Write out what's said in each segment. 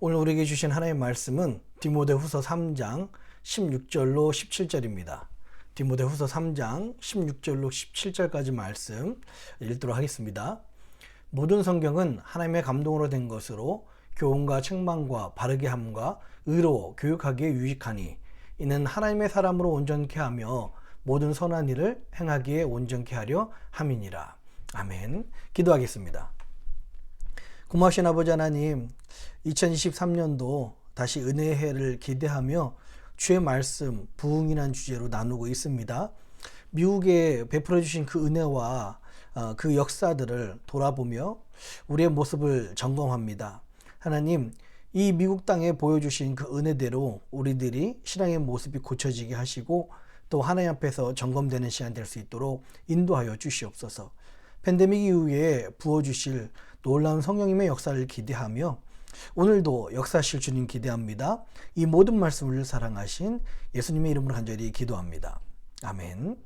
오늘 우리에게 주신 하나님의 말씀은 디모데후서 3장 16절로 17절입니다. 디모데후서 3장 16절로 17절까지 말씀 읽도록 하겠습니다. 모든 성경은 하나님의 감동으로 된 것으로 교훈과 책망과 바르게 함과 의로 교육하기에 유익하니 이는 하나님의 사람으로 온전케 하며 모든 선한 일을 행하기에 온전케 하려 함이니라. 아멘. 기도하겠습니다. 고마우신 아버지 하나님, 2023년도 다시 은혜의 해를 기대하며 주의 말씀, 부흥이란 주제로 나누고 있습니다. 미국에 베풀어 주신 그 은혜와 어, 그 역사들을 돌아보며 우리의 모습을 점검합니다. 하나님, 이 미국 땅에 보여주신 그 은혜대로 우리들이 신앙의 모습이 고쳐지게 하시고 또 하나님 앞에서 점검되는 시간 될 수 있도록 인도하여 주시옵소서. 팬데믹 이후에 부어주실 놀라운 성령님의 역사를 기대하며 오늘도 역사실 주님 기대합니다. 이 모든 말씀을 사랑하신 예수님의 이름으로 간절히 기도합니다. 아멘.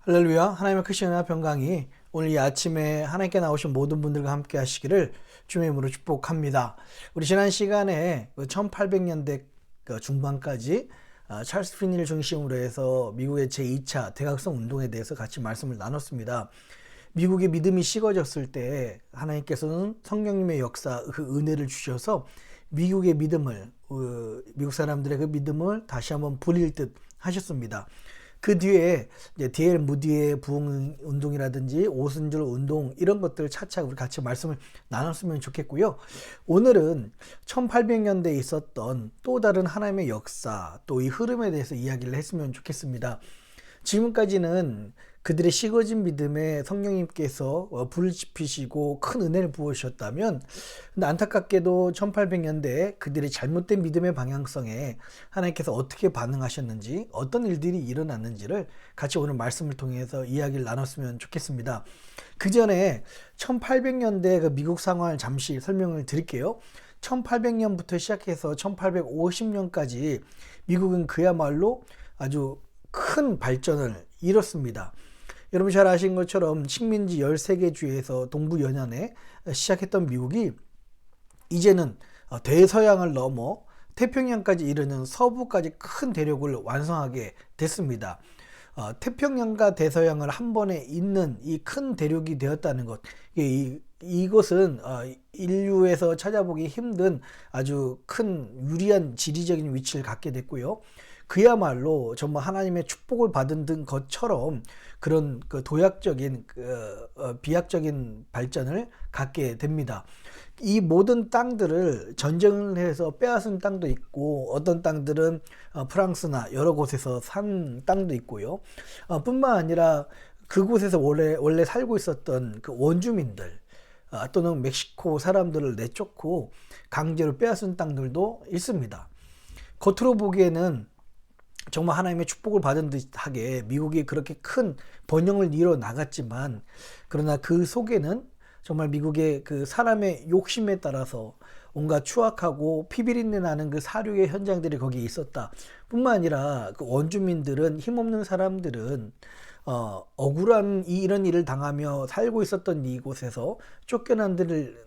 할렐루야. 하나님의 크신 은혜와 평강이 오늘 이 아침에 하나님께 나오신 모든 분들과 함께 하시기를 주의 이름으로 축복합니다. 우리 지난 시간에 1800년대 그 중반까지 아, 찰스 피니를 중심으로 해서 미국의 제2차 대각성 운동에 대해서 같이 말씀을 나눴습니다. 미국의 믿음이 식어졌을 때 하나님께서는 성령님의 역사 그 은혜를 주셔서 미국의 믿음을 어, 미국 사람들의 그 믿음을 다시 한번 불릴 듯 하셨습니다. 그 뒤에 이제 디엘 무디의 부흥 운동이라든지 오순절 운동 이런 것들 차차 우리 같이 말씀을 나눴으면 좋겠고요. 오늘은 1800년대에 있었던 또 다른 하나님의 역사 또 이 흐름에 대해서 이야기를 했으면 좋겠습니다. 지금까지는 그들의 식어진 믿음에 성령님께서 어, 불을 지피시고 큰 은혜를 부으셨다면 근데 안타깝게도 1800년대에 그들의 잘못된 믿음의 방향성에 하나님께서 어떻게 반응하셨는지 어떤 일들이 일어났는지를 같이 오늘 말씀을 통해서 이야기를 나눴으면 좋겠습니다. 그 전에 1800년대 그 미국 상황을 잠시 설명을 드릴게요. 1800년부터 시작해서 1850년까지 미국은 그야말로 아주 큰 발전을 이뤘습니다. 여러분 잘 아신 것처럼 식민지 13개 주에서 동부 연안에 시작했던 미국이 이제는 대서양을 넘어 태평양까지 이르는 서부까지 큰 대륙을 완성하게 됐습니다. 어, 태평양과 대서양을 한 번에 잇는 이 큰 대륙이 되었다는 것, 이, 이것은 어, 인류에서 찾아보기 힘든 아주 큰 유리한 지리적인 위치를 갖게 됐고요. 그야말로 정말 하나님의 축복을 받은 등 것처럼 그런 그 도약적인 그 어, 비약적인 발전을 갖게 됩니다. 이 모든 땅들을 전쟁을 해서 빼앗은 땅도 있고 어떤 땅들은 어, 프랑스나 여러 곳에서 산 땅도 있고요. 어, 뿐만 아니라 그곳에서 원래 원래 살고 있었던 그 원주민들 어, 또는 멕시코 사람들을 내쫓고 강제로 빼앗은 땅들도 있습니다. 겉으로 보기에는 정말 하나님의 축복을 받은 듯하게 미국이 그렇게 큰 번영을 이뤄 나갔지만 그러나 그 속에는 정말 미국의 그 사람의 욕심에 따라서 온갖 추악하고 피비린내 나는 그 사류의 현장들이 거기에 있었다. 뿐만 아니라 그 원주민들은 힘없는 사람들은 어, 억울한 이, 이런 일을 당하며 살고 있었던 이곳에서 쫓겨난들을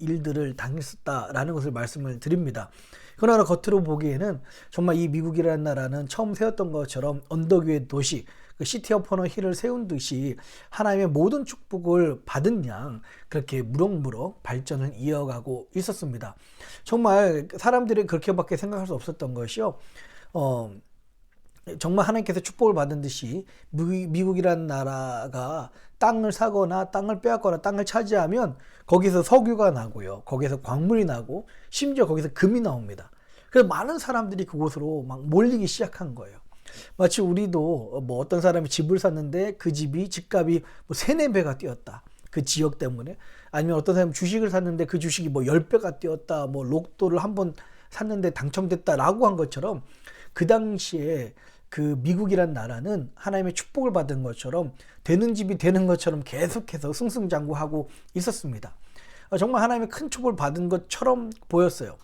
일들을 당했었다라는 것을 말씀을 드립니다. 그러나 겉으로 보기에는 정말 이 미국이라는 나라는 처음 세웠던 것처럼 언덕 위의 도시, 그 시티 어퍼너 힐을 세운 듯이 하나님의 모든 축복을 받은 양 그렇게 무럭무럭 발전을 이어가고 있었습니다. 정말 사람들이 그렇게밖에 생각할 수 없었던 것이요. 어, 정말 하나님께서 축복을 받은 듯이 미국이라는 나라가 땅을 사거나 땅을 빼앗거나 땅을 차지하면 거기서 석유가 나고요. 거기서 광물이 나고 심지어 거기서 금이 나옵니다. 그래서 많은 사람들이 그곳으로 막 몰리기 시작한 거예요. 마치 우리도 뭐 어떤 사람이 집을 샀는데 그 집이 집값이 뭐 세네 배가 뛰었다. 그 지역 때문에 아니면 어떤 사람이 주식을 샀는데 그 주식이 뭐 10배가 뛰었다. 뭐 로또를 한 번 샀는데 당첨됐다라고 한 것처럼 그 당시에 그 미국이란 나라는 하나님의 축복을 받은 것처럼 되는 집이 되는 것처럼 계속해서 승승장구하고 있었습니다. 어, 정말 하나님의 큰 축복을 받은 것처럼 보였어요.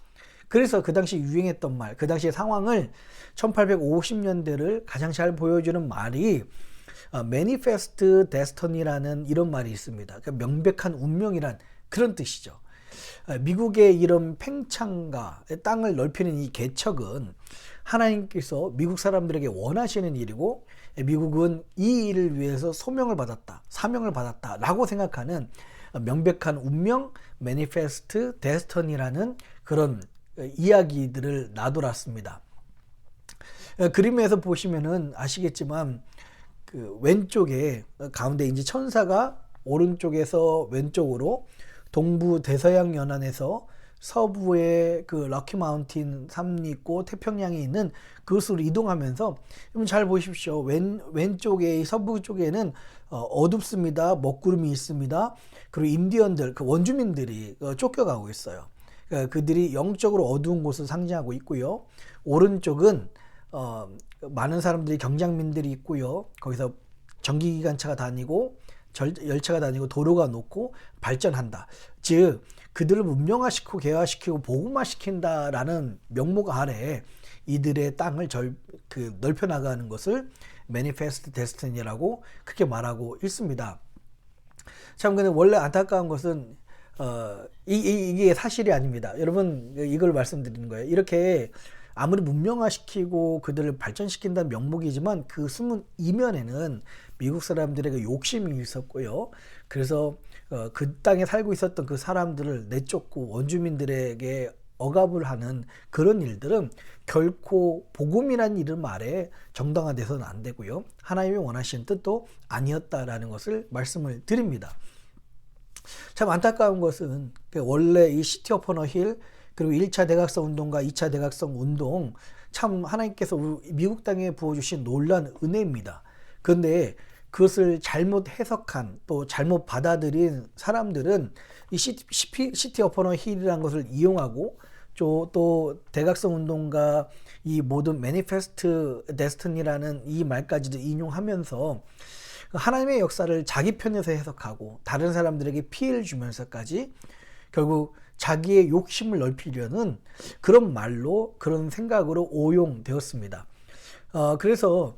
그래서 그 당시 유행했던 말, 그 당시의 상황을 1850년대를 가장 잘 보여주는 말이 매니페스트 데스터니라는 이런 말이 있습니다. 그러니까 명백한 운명이란 그런 뜻이죠. 아, 미국의 이런 팽창과 땅을 넓히는 이 개척은 하나님께서 미국 사람들에게 원하시는 일이고 미국은 이 일을 위해서 소명을 받았다, 사명을 받았다라고 생각하는 명백한 운명, 매니페스트, 데스턴이라는 그런 이야기들을 나돌았습니다. 그림에서 보시면은 아시겠지만 그 왼쪽에 가운데 이제 천사가 오른쪽에서 왼쪽으로 동부 대서양 연안에서 서부의 그 럭키 마운틴 산이 있고 태평양이 있는 그것으로 이동하면서 잘 보십시오. 왼 왼쪽에 서부 쪽에는 어, 어둡습니다. 먹구름이 있습니다. 그리고 인디언들 그 원주민들이 어, 쫓겨가고 있어요. 그러니까 그들이 영적으로 어두운 곳을 상징하고 있고요. 오른쪽은 어, 많은 사람들이 경장민들이 있고요. 거기서 전기기관차가 다니고 절, 열차가 다니고 도로가 높고 발전한다. 즉 그들을 문명화시키고 개화시키고 복음화시킨다라는 명목 아래 이들의 땅을 절, 그 넓혀 나가는 것을 매니페스트 데스티니라고 그렇게 말하고 있습니다. 참 근데 원래 안타까운 것은 어, 이, 이, 이게 사실이 아닙니다. 여러분 이걸 말씀드리는 거예요. 이렇게 아무리 문명화시키고 그들을 발전시킨다는 명목이지만 그 숨은 이면에는 미국 사람들에게 욕심이 있었고요. 그래서 어, 그 땅에 살고 있었던 그 사람들을 내쫓고 원주민들에게 억압을 하는 그런 일들은 결코 복음이라는 이름 아래 정당화돼서는 안 되고요. 하나님이 원하시는 뜻도 아니었다라는 것을 말씀을 드립니다. 참 안타까운 것은 그 원래 이 시티 오퍼너 힐 그리고 1차 대각성 운동과 2차 대각성 운동 참 하나님께서 미국 땅에 부어주신 놀란 은혜입니다. 그런데 그것을 잘못 해석한 또 잘못 받아들인 사람들은 이 시티, 시티 어퍼너 힐이라는 것을 이용하고 또 대각성 운동과 이 모든 매니페스트 데스티니라는 이 말까지도 인용하면서 하나님의 역사를 자기 편에서 해석하고 다른 사람들에게 피해를 주면서까지 결국 자기의 욕심을 넓히려는 그런 말로 그런 생각으로 오용되었습니다. 어, 그래서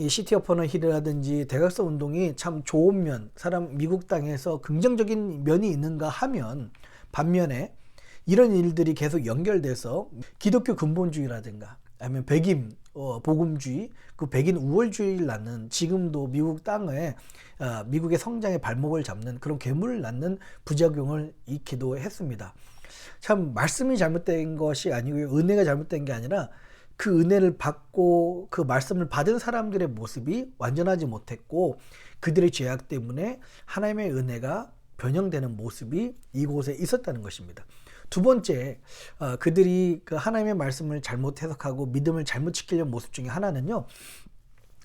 이 시티 오퍼너 힐이라든지 대각선 운동이 참 좋은 면, 사람 미국 땅에서 긍정적인 면이 있는가 하면 반면에 이런 일들이 계속 연결돼서 기독교 근본주의라든가 아니면 백임 어, 복음주의, 그 백인 우월주의를 낳는 지금도 미국 땅에 어, 미국의 성장의 발목을 잡는 그런 괴물을 낳는 부작용을 잃기도 했습니다. 참 말씀이 잘못된 것이 아니고 은혜가 잘못된 게 아니라 그 은혜를 받고 그 말씀을 받은 사람들의 모습이 완전하지 못했고 그들의 죄악 때문에 하나님의 은혜가 변형되는 모습이 이곳에 있었다는 것입니다. 두 번째, 어, 그들이 그 하나님의 말씀을 잘못 해석하고 믿음을 잘못 지키려는 모습 중에 하나는요.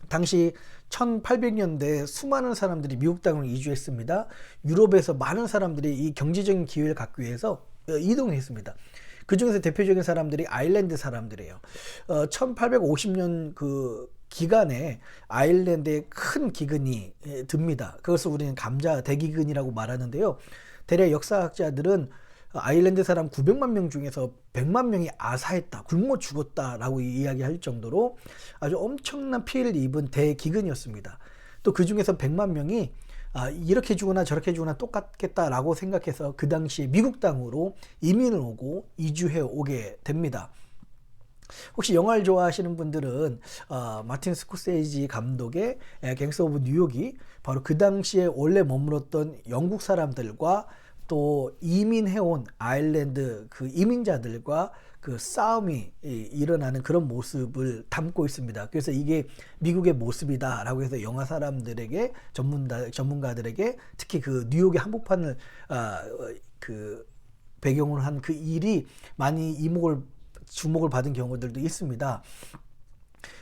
당시 1800년대 수많은 사람들이 미국 땅으로 이주했습니다. 유럽에서 많은 사람들이 이 경제적인 기회를 갖기 위해서 어, 이동했습니다. 그 중에서 대표적인 사람들이 아일랜드 사람들이에요. 어, 1850년 그 기간에 아일랜드에 큰 기근이 예, 듭니다. 그것을 우리는 감자 대기근이라고 말하는데요. 대략 역사학자들은 아일랜드 사람 900만 명 중에서 100만 명이 아사했다, 굶어 죽었다라고 이야기할 정도로 아주 엄청난 피해를 입은 대기근이었습니다. 또 그 중에서 100만 명이 아, 이렇게 주거나 저렇게 주거나 똑같겠다라고 생각해서 그 당시에 미국 땅으로 이민을 오고 이주해 오게 됩니다. 혹시 영화를 좋아하시는 분들은 어, 마틴 스코세이지 감독의 갱스 오브 뉴욕이 바로 그 당시에 원래 머물렀던 영국 사람들과 또 이민해온 아일랜드 그 이민자들과 그 싸움이 일어나는 그런 모습을 담고 있습니다. 그래서 이게 미국의 모습이다라고 해서 영화 사람들에게 전문가 전문가들에게 특히 그 뉴욕의 한복판을 아, 그 배경으로 한 그 일이 많이 이목을 주목을 받은 경우들도 있습니다.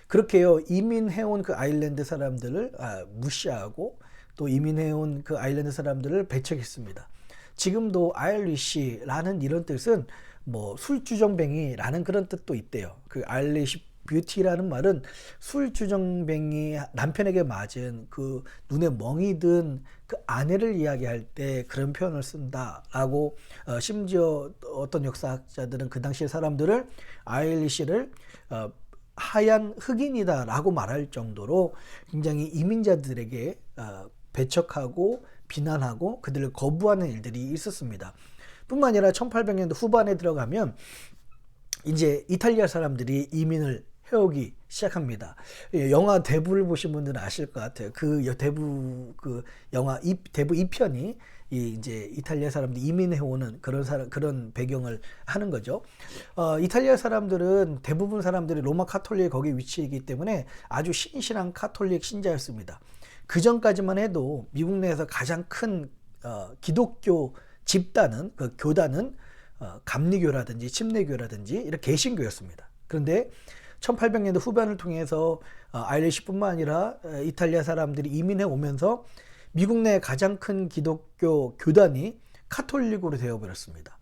그렇게요 이민해온 그 아일랜드 사람들을 아, 무시하고 또 이민해온 그 아일랜드 사람들을 배척했습니다. 지금도 아일리시라는 이런 뜻은 뭐 술주정뱅이라는 그런 뜻도 있대요. 그 아일리시 뷰티라는 말은 술주정뱅이 남편에게 맞은 그 눈에 멍이 든 그 아내를 이야기할 때 그런 표현을 쓴다라고 어, 심지어 어떤 역사학자들은 그 당시의 사람들을 아일리시를 어, 하얀 흑인이다라고 말할 정도로 굉장히 이민자들에게 어, 배척하고 비난하고 그들을 거부하는 일들이 있었습니다. 뿐만 아니라 1800년대 후반에 들어가면 이제 이탈리아 사람들이 이민을 해오기 시작합니다. 예, 영화 대부를 보신 분들은 아실 것 같아요. 그 여- 대부 그 영화 이, 대부 2편이 이 이제 이탈리아 사람들이 이민해 오는 그런 사람 그런 배경을 하는 거죠. 어, 이탈리아 사람들은 대부분 사람들이 로마 카톨릭 거기 위치이기 때문에 아주 신실한 카톨릭 신자였습니다. 그 전까지만 해도 미국 내에서 가장 큰 어, 기독교 집단은 그 교단은 어, 감리교라든지 침례교라든지 이렇게 개신교였습니다. 그런데 1800년대 후반을 통해서 어, 아이리시뿐만 아니라 어, 이탈리아 사람들이 이민해 오면서 미국 내 가장 큰 기독교 교단이 카톨릭으로 되어버렸습니다.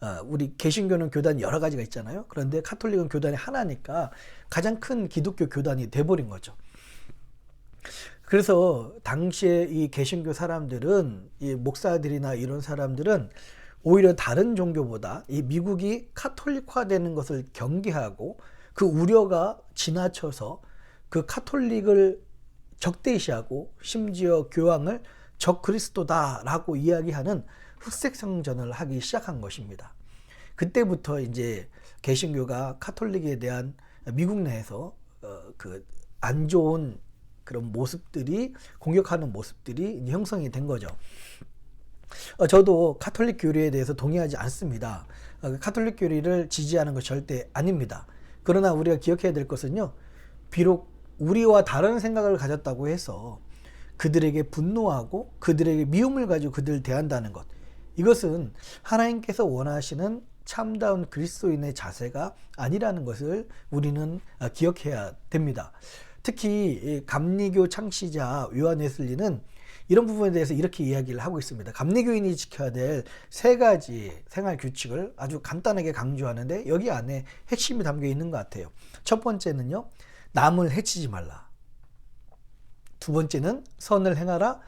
어, 우리 개신교는 교단이 여러 가지가 있잖아요. 그런데 카톨릭은 교단이 하나니까 가장 큰 기독교 교단이 돼버린 거죠. 그래서 당시에 이 개신교 사람들은 이 목사들이나 이런 사람들은 오히려 다른 종교보다 이 미국이 카톨릭화되는 것을 경계하고 그 우려가 지나쳐서 그 카톨릭을 적대시하고 심지어 교황을 적 그리스도다라고 이야기하는 흑색 성전을 하기 시작한 것입니다. 그때부터 이제 개신교가 카톨릭에 대한 미국 내에서 어, 그안 좋은 그런 모습들이 공격하는 모습들이 형성이 된 거죠. 어, 저도 카톨릭 교리에 대해서 동의하지 않습니다. 어, 카톨릭 교리를 지지하는 것 절대 아닙니다. 그러나 우리가 기억해야 될 것은요. 비록 우리와 다른 생각을 가졌다고 해서 그들에게 분노하고 그들에게 미움을 가지고 그들을 대한다는 것. 이것은 하나님께서 원하시는 참다운 그리스도인의 자세가 아니라는 것을 우리는 어, 기억해야 됩니다. 특히 이 감리교 창시자 요한 웨슬리는 이런 부분에 대해서 이렇게 이야기를 하고 있습니다. 감리교인이 지켜야 될 세 가지 생활 규칙을 아주 간단하게 강조하는데 여기 안에 핵심이 담겨 있는 것 같아요. 첫 번째는요, 남을 해치지 말라. 두 번째는 선을 행하라.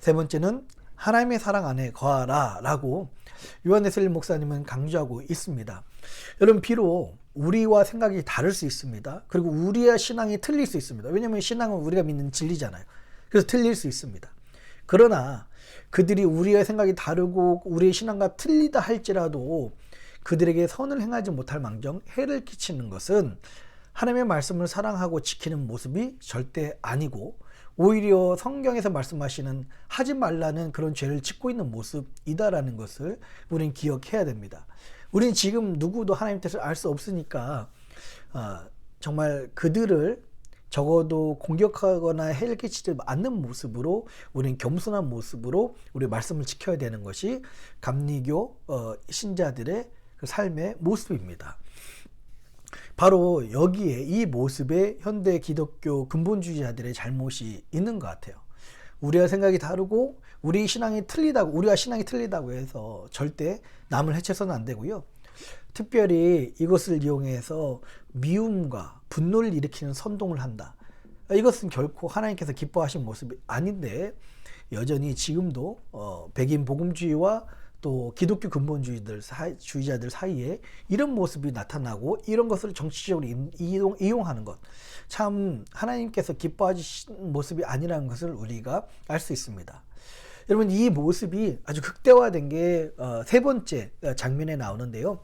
세 번째는 하나님의 사랑 안에 거하라. 라고 요한 웨슬리 목사님은 강조하고 있습니다. 여러분, 비록 우리와 생각이 다를 수 있습니다. 그리고 우리의 신앙이 틀릴 수 있습니다. 왜냐하면 신앙은 우리가 믿는 진리잖아요. 그래서 틀릴 수 있습니다. 그러나 그들이 우리의 생각이 다르고 우리의 신앙과 틀리다 할지라도 그들에게 선을 행하지 못할 망정 해를 끼치는 것은 하나님의 말씀을 사랑하고 지키는 모습이 절대 아니고 오히려 성경에서 말씀하시는 하지 말라는 그런 죄를 짓고 있는 모습이다라는 것을 우리는 기억해야 됩니다. 우리는 지금 누구도 하나님 뜻을 알 수 없으니까 어, 정말 그들을 적어도 공격하거나 해를 끼치지 않는 모습으로 우리는 겸손한 모습으로 우리 말씀을 지켜야 되는 것이 감리교 어, 신자들의 그 삶의 모습입니다. 바로 여기에 이 모습에 현대 기독교 근본주의자들의 잘못이 있는 것 같아요. 우리와 생각이 다르고 우리 신앙이 틀리다고 우리와 신앙이 틀리다고 해서 절대 남을 해쳐서는 안 되고요. 특별히 이것을 이용해서 미움과 분노를 일으키는 선동을 한다. 이것은 결코 하나님께서 기뻐하신 모습이 아닌데 여전히 지금도 어, 백인 복음주의와 또 기독교 근본주의들 사이, 주의자들 사이에 이런 모습이 나타나고 이런 것을 정치적으로 이용, 이용하는 것 참 하나님께서 기뻐하시는 모습이 아니라는 것을 우리가 알 수 있습니다. 여러분 이 모습이 아주 극대화된 게 세 번째 장면에 나오는데요.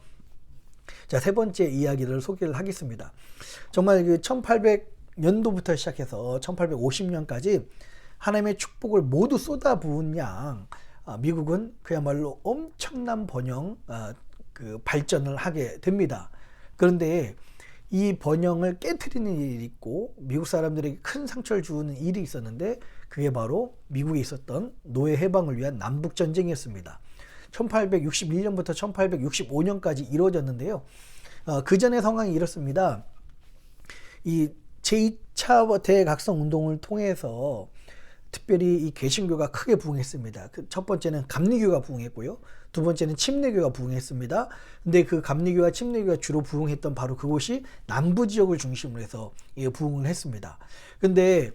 자, 세 번째 이야기를 소개를 하겠습니다. 정말 그 1800년도부터 시작해서 1850년까지 하나님의 축복을 모두 쏟아부은 양 아, 미국은 그야말로 엄청난 번영 아, 그 발전을 하게 됩니다. 그런데 이 번영을 깨뜨리는 일이 있고 미국 사람들에게 큰 상처를 주는 일이 있었는데 그게 바로 미국에 있었던 노예 해방을 위한 남북 전쟁이었습니다. 1861년부터 1865년까지 이루어졌는데요. 어, 그 전의 상황이 이렇습니다. 이 제2차 대각성 운동을 통해서 특별히 이 개신교가 크게 부흥했습니다. 그 첫 번째는 감리교가 부흥했고요. 두 번째는 침례교가 부흥했습니다. 근데 그 감리교와 침례교가 주로 부흥했던 바로 그곳이 남부 지역을 중심으로 해서 부흥을 했습니다. 근데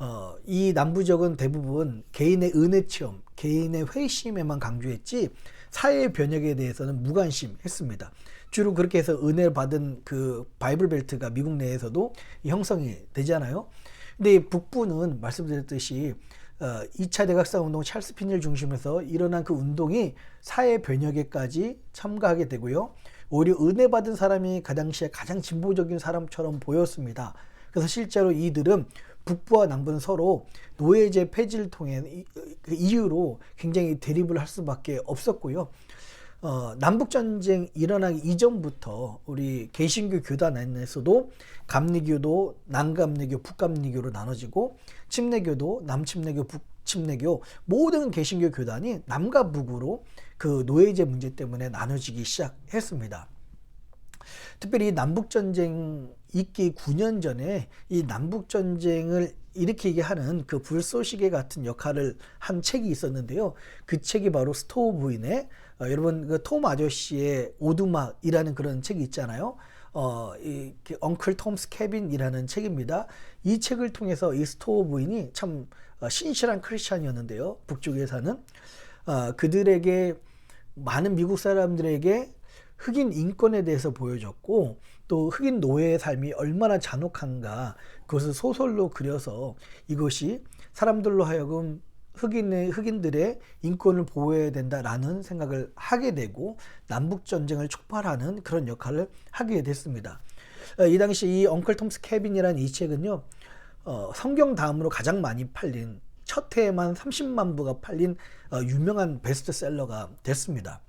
어, 이 남부 지역은 대부분 개인의 은혜 체험, 개인의 회심에만 강조했지 사회 변혁에 대해서는 무관심했습니다. 주로 그렇게 해서 은혜를 받은 그 바이블 벨트가 미국 내에서도 형성이 되잖아요. 근데 북부는 말씀드렸듯이 어, 2차 대각선 운동 찰스 핀을 중심해서 일어난 그 운동이 사회 변혁에까지 참가하게 되고요. 오히려 은혜 받은 사람이 그 당시에 가장 진보적인 사람처럼 보였습니다. 그래서 실제로 이들은 북부와 남부는 서로 노예제 폐지를 통해 이- 그 이유로 굉장히 대립을 할 수밖에 없었고요. 어, 남북 전쟁 일어나기 이전부터 우리 개신교 교단 안에서도 감리교도 남감리교, 북감리교로 나눠지고 침례교도 남침례교, 북침례교 모든 개신교 교단이 남과 북으로 그 노예제 문제 때문에 나눠지기 시작했습니다. 특별히 이 남북전쟁 있기 9년 전에 이 남북전쟁을 일으키게 하는 그 불쏘시개 같은 역할을 한 책이 있었는데요. 그 책이 바로 스토우 부인의 어, 여러분 그 톰 아저씨의 오두막이라는 그런 책이 있잖아요. 어, 이그 엉클 톰스 캐빈이라는 책입니다. 이 책을 통해서 이 스토우 부인이 참 어, 신실한 크리스찬이었는데요. 북쪽에 사는 어, 그들에게 많은 미국 사람들에게 흑인 인권에 대해서 보여줬고 또 흑인 노예의 삶이 얼마나 잔혹한가 그것을 소설로 그려서 이것이 사람들로 하여금 흑인의 흑인들의 인권을 보호해야 된다라는 생각을 하게 되고 남북 전쟁을 촉발하는 그런 역할을 하게 됐습니다. 어, 이 당시 이 엉클 톰스 캐빈이라는 이 책은요 어, 성경 다음으로 가장 많이 팔린 첫 해에만 30만 부가 팔린 어, 유명한 베스트셀러가 됐습니다.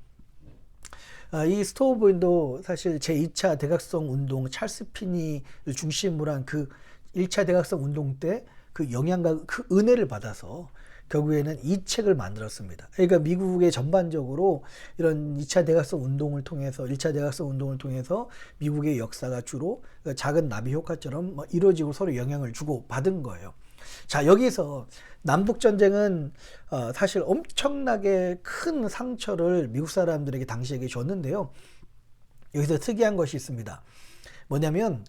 아, 이 스토어보인도 사실 제2차 대각성 운동 찰스 피니를 중심으로 한 그 1차 대각성 운동 때 그 영향과 그 은혜를 받아서 결국에는 이 책을 만들었습니다. 그러니까 미국의 전반적으로 이런 2차 대각성 운동을 통해서 1차 대각성 운동을 통해서 미국의 역사가 주로 작은 나비 효과처럼 뭐 이루어지고 서로 영향을 주고 받은 거예요. 자 여기서 남북 전쟁은 어, 사실 엄청나게 큰 상처를 미국 사람들에게 당시에게 줬는데요. 여기서 특이한 것이 있습니다. 뭐냐면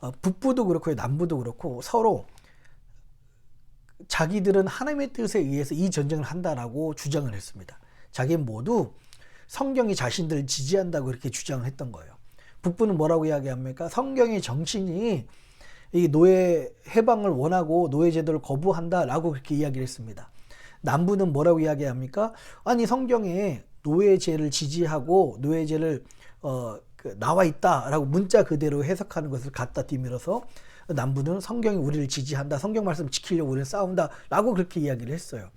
어, 북부도 그렇고 남부도 그렇고 서로 자기들은 하나님의 뜻에 의해서 이 전쟁을 한다라고 주장을 했습니다. 자기 모두 성경이 자신들을 지지한다고 이렇게 주장을 했던 거예요. 북부는 뭐라고 이야기합니까? 성경의 정신이 이 노예 해방을 원하고 노예 제도를 거부한다라고 그렇게 이야기를 했습니다. 남부는 뭐라고 이야기합니까? 아니 성경에 노예제를 지지하고 노예제를 어, 그 나와 있다라고 문자 그대로 해석하는 것을 갖다 뒤밀어서 남부는 성경이 우리를 지지한다, 성경 말씀 지키려고 우리는 싸운다라고 그렇게 이야기를 했어요.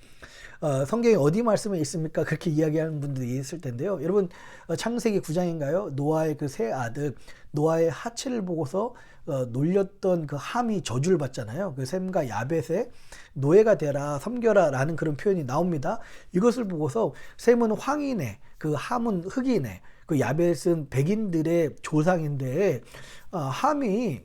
어, 성경에 어디 말씀에 있습니까? 그렇게 이야기하는 분들이 있을 텐데요. 여러분 어, 창세기 9장인가요? 노아의 그 세 아들 노아의 하체를 보고서 어, 놀렸던 그 함이 저주를 받잖아요. 그 샘과 야벳의 노예가 되라 섬겨라라는 그런 표현이 나옵니다. 이것을 보고서 샘은 황인의 그 함은 흑인의 그 야벳은 백인들의 조상인데 어, 함이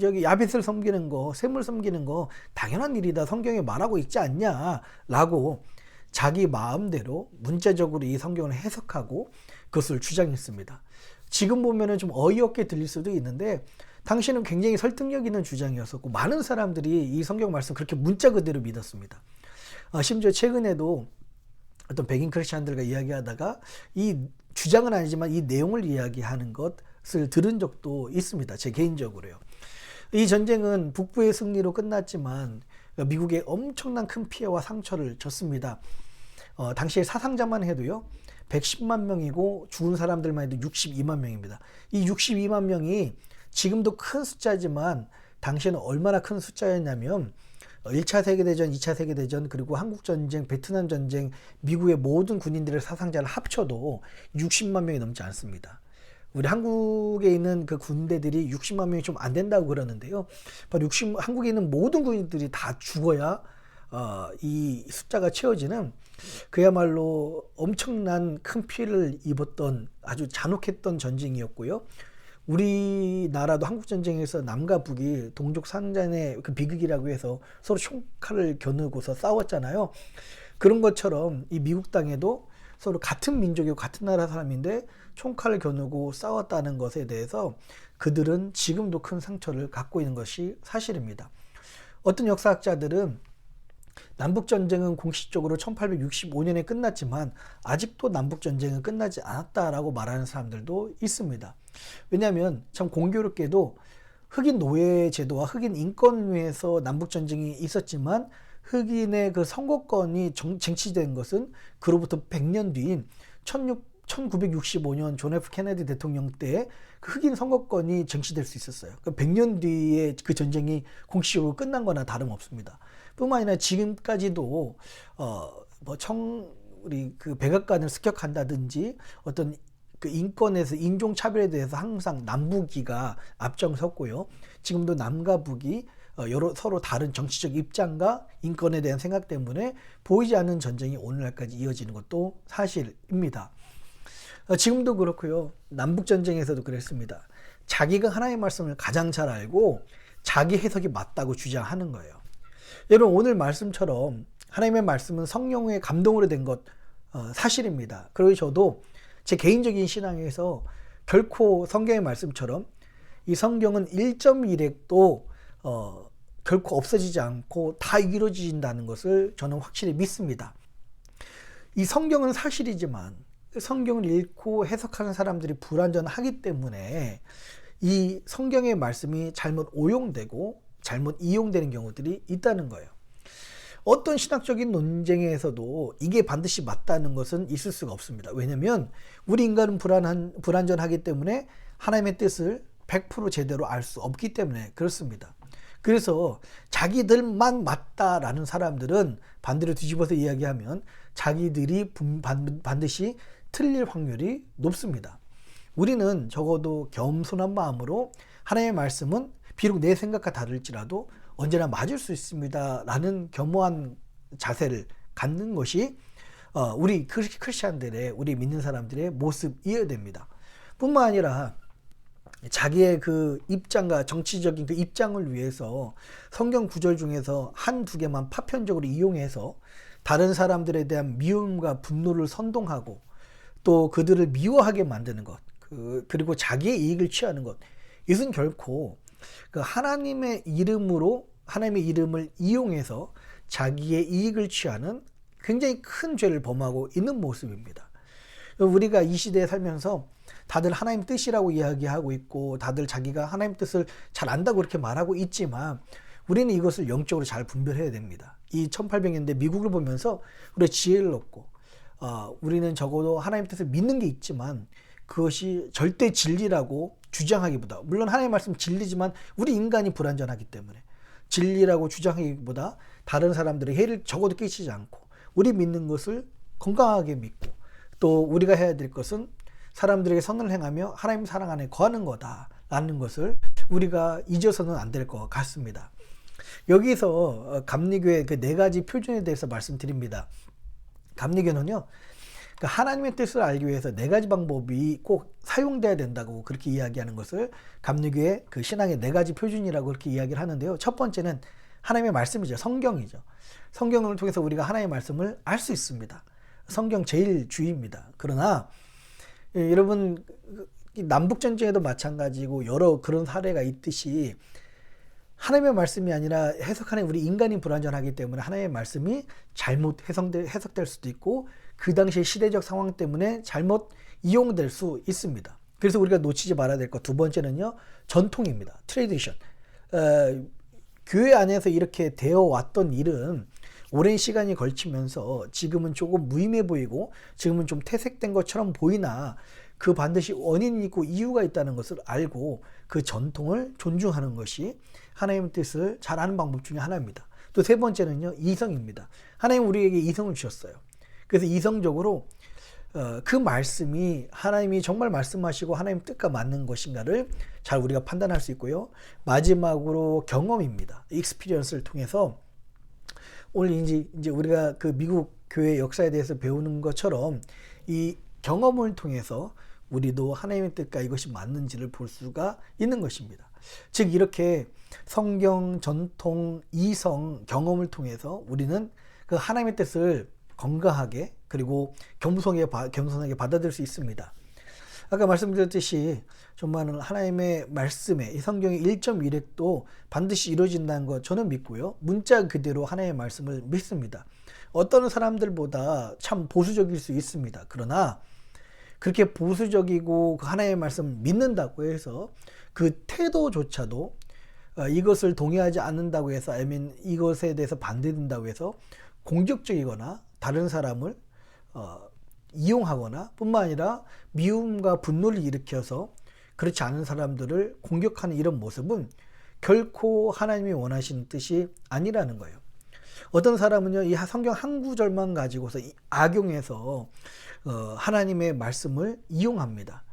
여기 야벳을 섬기는 거, 샘을 섬기는 거 당연한 일이다. 성경에 말하고 있지 않냐라고 자기 마음대로 문자적으로 이 성경을 해석하고 그것을 주장했습니다. 지금 보면은 좀 어이없게 들릴 수도 있는데 당시는 굉장히 설득력 있는 주장이었었고 많은 사람들이 이 성경 말씀 그렇게 문자 그대로 믿었습니다. 아, 심지어 최근에도 어떤 백인 크리스천들과 이야기하다가 이 주장은 아니지만 이 내용을 이야기하는 것을 들은 적도 있습니다. 제 개인적으로요. 이 전쟁은 북부의 승리로 끝났지만 미국에 엄청난 큰 피해와 상처를 줬습니다. 어, 당시에 사상자만 해도요. 110만 명이고 죽은 사람들만 해도 62만 명입니다. 이 62만 명이 지금도 큰 숫자지만 당시에는 얼마나 큰 숫자였냐면 1차 세계대전, 2차 세계대전, 그리고 한국전쟁, 베트남 전쟁, 미국의 모든 군인들의 사상자를 합쳐도 60만 명이 넘지 않습니다. 우리 한국에 있는 그 군대들이 60만 명이 좀 안 된다고 그러는데요. 바로 60, 한국에 있는 모든 군인들이 다 죽어야 어, 이 숫자가 채워지는 그야말로 엄청난 큰 피해를 입었던 아주 잔혹했던 전쟁이었고요. 우리나라도 한국 전쟁에서 남과 북이 동족 상잔의 그 비극이라고 해서 서로 총칼을 겨누고서 싸웠잖아요. 그런 것처럼 이 미국 땅에도 서로 같은 민족이고 같은 나라 사람인데 총칼을 겨누고 싸웠다는 것에 대해서 그들은 지금도 큰 상처를 갖고 있는 것이 사실입니다. 어떤 역사학자들은 남북 전쟁은 공식적으로 1865년에 끝났지만 아직도 남북 전쟁은 끝나지 않았다라고 말하는 사람들도 있습니다. 왜냐하면 참 공교롭게도 흑인 노예 제도와 흑인 인권을 위해서 남북 전쟁이 있었지만 흑인의 그 선거권이 정, 쟁취된 것은 그로부터 100년 뒤인 16, 1965년 존 F 케네디 대통령 때 그 흑인 선거권이 쟁취될 수 있었어요. 그 100년 뒤에 그 전쟁이 공식적으로 끝난 거나 다름없습니다. 뿐만 아니라 지금까지도 어뭐 청 우리 그 백악관을 습격한다든지 어떤 그 인권에서 인종 차별에 대해서 항상 남북이가 앞장섰고요. 지금도 남과 북이 어, 여러 서로 다른 정치적 입장과 인권에 대한 생각 때문에 보이지 않는 전쟁이 오늘날까지 이어지는 것도 사실입니다. 어, 지금도 그렇고요. 남북 전쟁에서도 그랬습니다. 자기가 하나님의 말씀을 가장 잘 알고 자기 해석이 맞다고 주장하는 거예요. 여러분 오늘 말씀처럼 하나님의 말씀은 성령의 감동으로 된것 어, 사실입니다. 그리고 저도 제 개인적인 신앙에서 결코 성경의 말씀처럼 이 성경은 1.1핵도 어, 결코 없어지지 않고 다 이루어진다는 것을 저는 확실히 믿습니다. 이 성경은 사실이지만 성경을 읽고 해석하는 사람들이 불완전하기 때문에 이 성경의 말씀이 잘못 오용되고 잘못 이용되는 경우들이 있다는 거예요. 어떤 신학적인 논쟁에서도 이게 반드시 맞다는 것은 있을 수가 없습니다. 왜냐하면 우리 인간은 불안한 불안전하기 때문에 하나님의 뜻을 100% 제대로 알 수 없기 때문에 그렇습니다. 그래서 자기들만 맞다라는 사람들은 반대로 뒤집어서 이야기하면 자기들이 반드시 틀릴 확률이 높습니다. 우리는 적어도 겸손한 마음으로 하나님의 말씀은 비록 내 생각과 다를지라도 언제나 맞을 수 있습니다. 라는 겸허한 자세를 갖는 것이 어, 우리 크리스천들의 우리 믿는 사람들의 모습이어야 됩니다. 뿐만 아니라 자기의 그 입장과 정치적인 그 입장을 위해서 성경 구절 중에서 한 두 개만 파편적으로 이용해서 다른 사람들에 대한 미움과 분노를 선동하고 또 그들을 미워하게 만드는 것, 그, 그리고 자기의 이익을 취하는 것, 이것은 결코 그 하나님의 이름으로 하나님의 이름을 이용해서 자기의 이익을 취하는 굉장히 큰 죄를 범하고 있는 모습입니다. 우리가 이 시대에 살면서 다들 하나님 뜻이라고 이야기하고 있고 다들 자기가 하나님 뜻을 잘 안다고 그렇게 말하고 있지만 우리는 이것을 영적으로 잘 분별해야 됩니다. 이 1800년대 미국을 보면서 우리가 지혜를 얻고 어, 우리는 적어도 하나님 뜻을 믿는 게 있지만 그것이 절대 진리라고 주장하기보다 물론 하나님 의 말씀 진리지만 우리 인간이 불완전하기 때문에 진리라고 주장하기보다 다른 사람들의 해를 적어도 끼치지 않고 우리 믿는 것을 건강하게 믿고 또 우리가 해야 될 것은 사람들에게 선을 행하며 하나님 사랑 안에 거하는 거다라는 것을 우리가 잊어서는 안 될 것 같습니다. 여기서 감리교의 그 네 가지 표준에 대해서 말씀드립니다. 감리교는요 그 하나님의 뜻을 알기 위해서 네 가지 방법이 꼭 사용돼야 된다고 그렇게 이야기하는 것을 감리교의 그 신앙의 네 가지 표준이라고 그렇게 이야기를 하는데요. 첫 번째는 하나님의 말씀이죠. 성경이죠. 성경을 통해서 우리가 하나님의 말씀을 알 수 있습니다. 성경 제일 주입니다. 그러나 예, 여러분 남북 전쟁에도 마찬가지고 여러 그런 사례가 있듯이 하나님의 말씀이 아니라 해석하는 우리 인간이 불완전하기 때문에 하나님의 말씀이 잘못 해석될, 해석될 수도 있고 그 당시의 시대적 상황 때문에 잘못 이용될 수 있습니다. 그래서 우리가 놓치지 말아야 될 것 두 번째는요 전통입니다. 트레디션. 어, 교회 안에서 이렇게 되어 왔던 일은 오랜 시간이 걸치면서 지금은 조금 무의미해 보이고 지금은 좀 퇴색된 것처럼 보이나 그 반드시 원인이 있고 이유가 있다는 것을 알고 그 전통을 존중하는 것이 하나님의 뜻을 잘 아는 방법 중에 하나입니다. 또 세 번째는요, 이성입니다. 하나님 우리에게 이성을 주셨어요. 그래서 이성적으로 어, 그 말씀이 하나님이 정말 말씀하시고 하나님 뜻과 맞는 것인가를 잘 우리가 판단할 수 있고요. 마지막으로 경험입니다. 익스피리언스를 통해서 오늘 이제, 우리가 그 미국 교회 역사에 대해서 배우는 것처럼 이 경험을 통해서 우리도 하나님의 뜻과 이것이 맞는지를 볼 수가 있는 것입니다. 즉 이렇게 성경, 전통, 이성, 경험을 통해서 우리는 그 하나님의 뜻을 건강하게 그리고 겸손하게, 겸손하게 받아들일 수 있습니다. 아까 말씀드렸듯이 정말 하나님의 말씀에 이 성경의 1.1핵도 반드시 이루어진다는 것 저는 믿고요. 문자 그대로 하나님의 말씀을 믿습니다. 어떤 사람들보다 참 보수적일 수 있습니다. 그러나 그렇게 보수적이고 그 하나님의 말씀 믿는다고 해서 그 태도조차도 어, 이것을 동의하지 않는다고 해서 아니면 이것에 대해서 반대된다고 해서 공격적이거나 다른 사람을 어, 이용하거나 뿐만 아니라 미움과 분노를 일으켜서 그렇지 않은 사람들을 공격하는 이런 모습은 결코 하나님이 원하시는 뜻이 아니라는 거예요. 어떤 사람은요, 이 성경 한 구절만 가지고서 이- 악용해서 어, 하나님의 말씀을 이용합니다.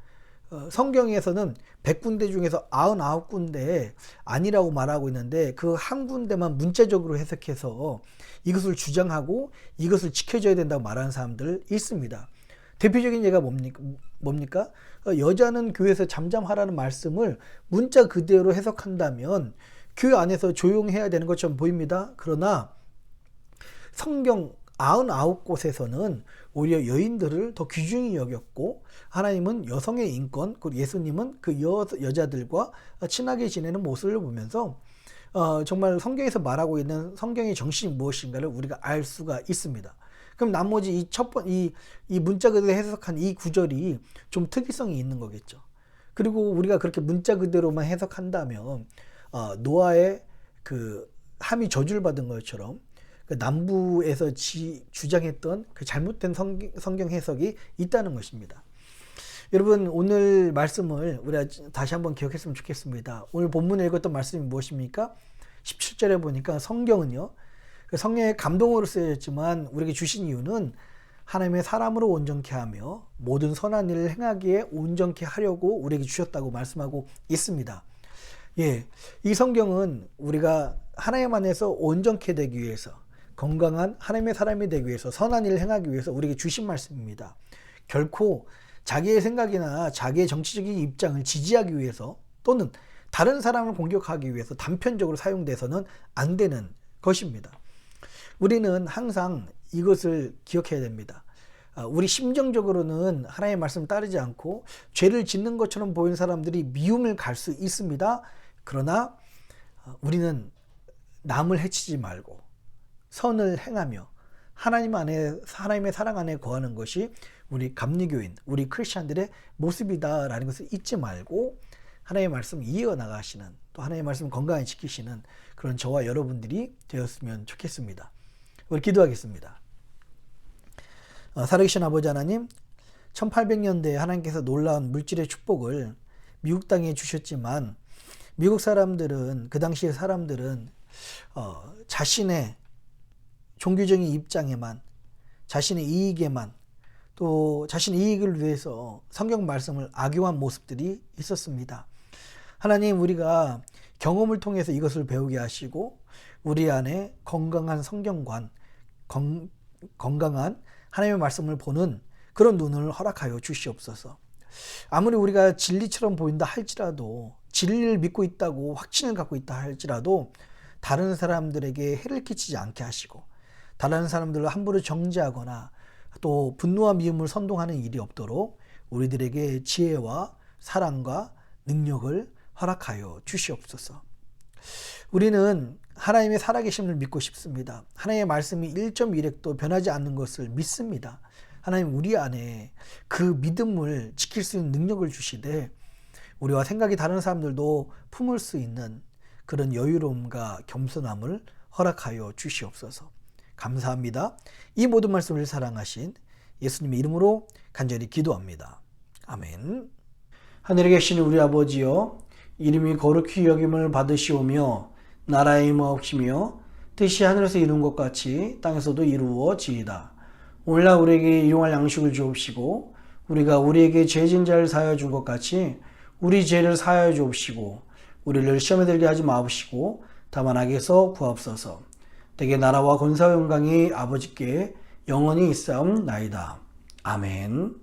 어, 성경에서는 100군데 중에서 99군데 아니라고 말하고 있는데 그 한 군데만 문자적으로 해석해서 이것을 주장하고 이것을 지켜줘야 된다고 말하는 사람들 있습니다. 대표적인 예가 뭡니까? 뭡니까? 어, 여자는 교회에서 잠잠하라는 말씀을 문자 그대로 해석한다면 교회 안에서 조용해야 되는 것처럼 보입니다. 그러나 성경 99곳에서는 오히려 여인들을 더 귀중히 여겼고 하나님은 여성의 인권, 그리고 예수님은 그 여, 여자들과 친하게 지내는 모습을 보면서 어, 정말 성경에서 말하고 있는 성경의 정신이 무엇인가를 우리가 알 수가 있습니다. 그럼 나머지 이 첫 번, 이, 이 문자 그대로 해석한 이 구절이 좀 특이성이 있는 거겠죠. 그리고 우리가 그렇게 문자 그대로만 해석한다면, 어, 노아의 그 함이 저주를 받은 것처럼 그 남부에서 지, 주장했던 그 잘못된 성경, 성경 해석이 있다는 것입니다. 여러분 오늘 말씀을 우리가 다시 한번 기억했으면 좋겠습니다. 오늘 본문에 읽었던 말씀이 무엇입니까? 17절에 보니까 성경은요. 그 성령의 감동으로 쓰여졌지만 우리에게 주신 이유는 하나님의 사람으로 온전케 하며 모든 선한 일을 행하기에 온전케 하려고 우리에게 주셨다고 말씀하고 있습니다. 예. 이 성경은 우리가 하나님 안에서 온전케 되기 위해서 건강한 하나님의 사람이 되기 위해서 선한 일을 행하기 위해서 우리에게 주신 말씀입니다. 결코 자기의 생각이나 자기의 정치적인 입장을 지지하기 위해서 또는 다른 사람을 공격하기 위해서 단편적으로 사용돼서는 안 되는 것입니다. 우리는 항상 이것을 기억해야 됩니다. 아, 우리 심정적으로는 하나님의 말씀 따르지 않고 죄를 짓는 것처럼 보이는 사람들이 미움을 갈 수 있습니다. 그러나 아, 우리는 남을 해치지 말고 선을 행하며 하나님 안에 하나님의 사랑 안에 거하는 것이 우리 감리교인, 우리 크리스천들의 모습이다라는 것을 잊지 말고 하나님의 말씀 이어 나가시는 또 하나님의 말씀 건강히 지키시는 그런 저와 여러분들이 되었으면 좋겠습니다. 우리 기도하겠습니다. 어, 살아계신 아버지 하나님, 1800년대에 하나님께서 놀라운 물질의 축복을 미국 땅에 주셨지만 미국 사람들은 그 당시의 사람들은 어, 자신의 종교적인 입장에만 자신의 이익에만 또 자신의 이익을 위해서 성경 말씀을 악용한 모습들이 있었습니다. 하나님 우리가 경험을 통해서 이것을 배우게 하시고 우리 안에 건강한 성경관, 건, 건강한 하나님의 말씀을 보는 그런 눈을 허락하여 주시옵소서. 아무리 우리가 진리처럼 보인다 할지라도 진리를 믿고 있다고 확신을 갖고 있다 할지라도 다른 사람들에게 해를 끼치지 않게 하시고 다른 사람들을 함부로 정죄하거나 또 분노와 미움을 선동하는 일이 없도록 우리들에게 지혜와 사랑과 능력을 허락하여 주시옵소서. 우리는 하나님의 살아계심을 믿고 싶습니다. 하나님의 말씀이 1.1획도 변하지 않는 것을 믿습니다. 하나님 우리 안에 그 믿음을 지킬 수 있는 능력을 주시되 우리와 생각이 다른 사람들도 품을 수 있는 그런 여유로움과 겸손함을 허락하여 주시옵소서. 감사합니다. 이 모든 말씀을 사랑하신 예수님의 이름으로 간절히 기도합니다. 아멘. 하늘에 계신 우리 아버지여 이름이 거룩히 여김을 받으시오며 나라의 임하옵시며 뜻이 하늘에서 이룬 것 같이 땅에서도 이루어지이다. 오늘날 우리에게 일용할 양식을 주옵시고 우리가 우리에게 죄진 자를 사하여 준 것 같이 우리 죄를 사하여 주옵시고 우리를 시험에 들게 하지 마옵시고 다만 악에서 구하옵소서. 대개 나라와 권사와 영광이 아버지께 영원히 있사옵나이다. 아멘.